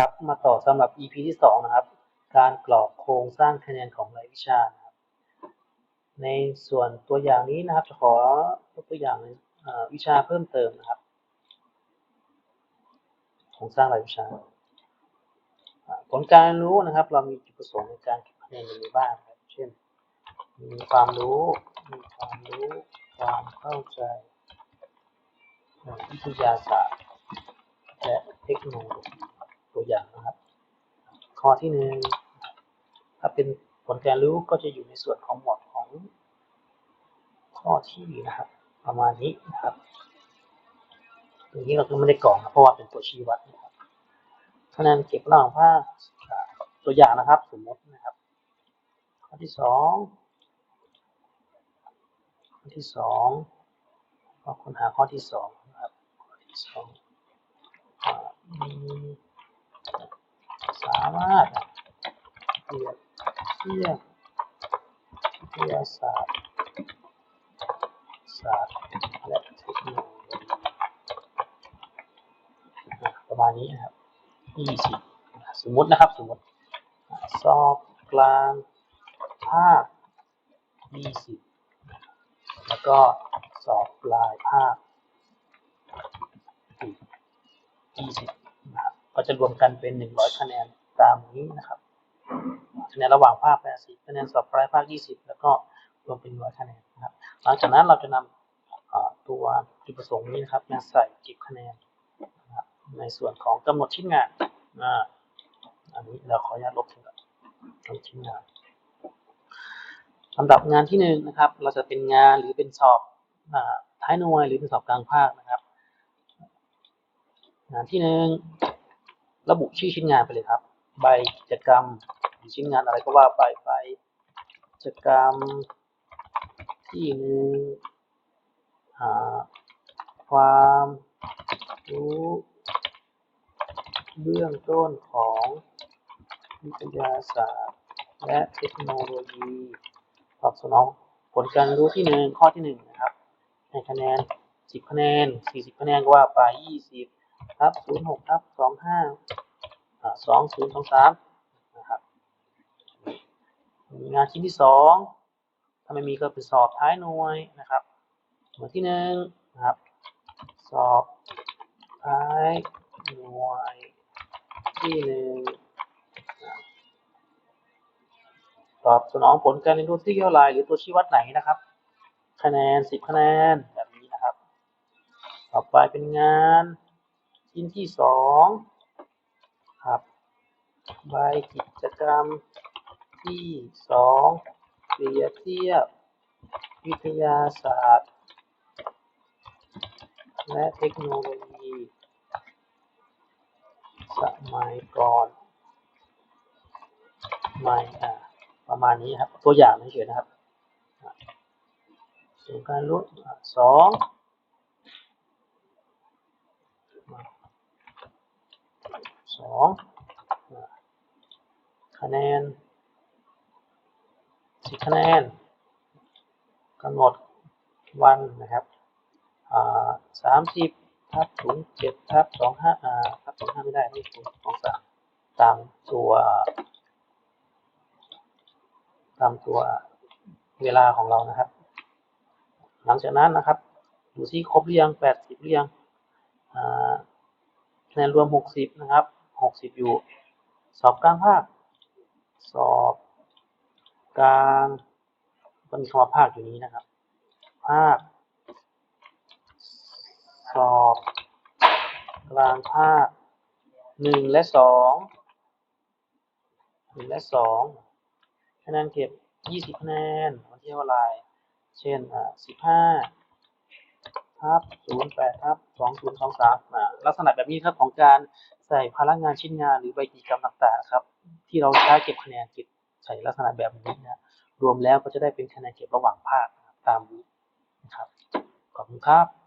ครับมาต่อสำหรับ EP ที่สองนะครับ การกรอกโครงสร้างคะแนนของรายวิชานะครับ ในส่วนตัวอย่างนี้นะครับ จะขอยกตัวอย่างวิชาเพิ่มเติมนะครับโครงสร้างรายวิชาผลการรู้นะครับ เรามีจุดประสงค์ในการเก็บคะแนนอย่างไรบ้างครับ เช่น มีความรู้ มีความรู้ ความเข้าใจวิทยาศาสตร์และเทคโนโลยี ตัวอย่างนะครับ ข้อที่หนึ่งถ้าเป็นผลการรู้ก็จะอยู่ในส่วนของหมวดของ ข้อที่นะครับ ประมาณนี้นะครับตรงนี้เราก็ไม่ได้กรอกนะเพราะว่าเป็นตัวชี้วัดนะครับคะแนนเก็บระหว่างภาคตัวอย่างนะครับ สมมตินะครับ ข้อที่สองข้อที่สองก็ค้นหาข้อที่สองนะครับข้อที่สองอ่ามารถเปรียบเทียบวิทยาศาสตร์ศาสตร์และเทคโนโลยีประมาณนี้นะครับ20สมมตินะครับสมมติสอบกลางภาค20 แล้วก็สอบปลายภาคอีก20นะครับก็จะรวมกันเป็น 100 คะแนน ตามนี้นะครับคะแนนระหว่างภาค80คะแนนสอบปลายภาค 20 แล้วก็รวมเป็น100คะแนนนะครับ หลังจากนั้นเราจะนำตัวจุดประสงค์นี้นะครับมาใส่เก็บคะแนนนะครับในส่วนของกำหนดชิ้นงานอันนี้เราขออนุญาตลบทิ้งก่อนกำหนดชิ้นงานลำดับงานที่หนึ่งนะครับ เราจะเป็นงานหรือเป็นสอบท้ายหน่วยหรือเป็นสอบกลางภาคนะครับ งานที่หนึ่งระบุชื่อชิ้นงานไปเลยครับ ใบกิจกรรมหรือชิ้นงานอะไรก็ว่าไปใบกิจกรรมที่หนึ่งหาความรู้เบื้องต้นของวิทยาศาสตร์ และเทคโนโลยีตอบสนองผลการรู้ที่หนึ่งข้อที่หนึ่งนะครับให้คะแนนสิบคะแนนสี่สิบคะแนนก็ว่าไปยี่สิบทับศูนย์หกทับ สองศูนย์สองสามนะครับงานชิ้นที่สองถ้าไม่มีก็เป็นสอบท้ายหน่วยนะครับหน่วยที่หนึ่งนะครับ สอบท้ายหน่วยที่หนึ่งตอบสนองผลการเรียนรู้ที่เท่าไรหรือตัวชี้วัดไหนนะครับ คะแนนสิบคะแนนแบบนี้นะครับ ต่อไปเป็นงานชิ้นที่สอง ใบกิจกรรมที่สองเปรียบเทียบ วิทยาศาสตร์ และเทคโนโลยี สมัยก่อนใหม่อ่าประมาณนี้ครับ ตัวอย่างเฉยๆนะครับส่วนการลดสองสอง คะแนนสิคะแนนกำหนดวันนะครับสามสิบทับศูนย์เจ็ดทับสองห้าอ่าทับสองห้าไม่ได้นี่ศูนย์สองสามตามตัว ตามตัวเวลาของเรานะครับ หลังจากนั้นนะครับดูซิครบหรือยังแปดสิบหรือยังคะแนนรวมหกสิบนะครับหกสิบอยู่สอบกลางภาค สอบกลางก็มีคำว่าภาคอยู่นี้นะครับ ภาค สอบกลางภาคหนึ่งและสองหนึ่งและสองคะแนนเก็บ20คะแนนวันที่เท่าไรเช่นอ่า15ทับ08ทับ2023อ่าลักษณะแบบนี้ครับของการใส่พลังงานชิ้นงานหรือใบกิจกรรมต่างๆนะครับ ที่เราใช้เก็บคะแนนเก็บใส่ลักษณะแบบนี้นะรวมแล้วก็จะได้เป็นคะแนนเก็บระหว่างภาคตามนี้นะครับขอบคุณครับ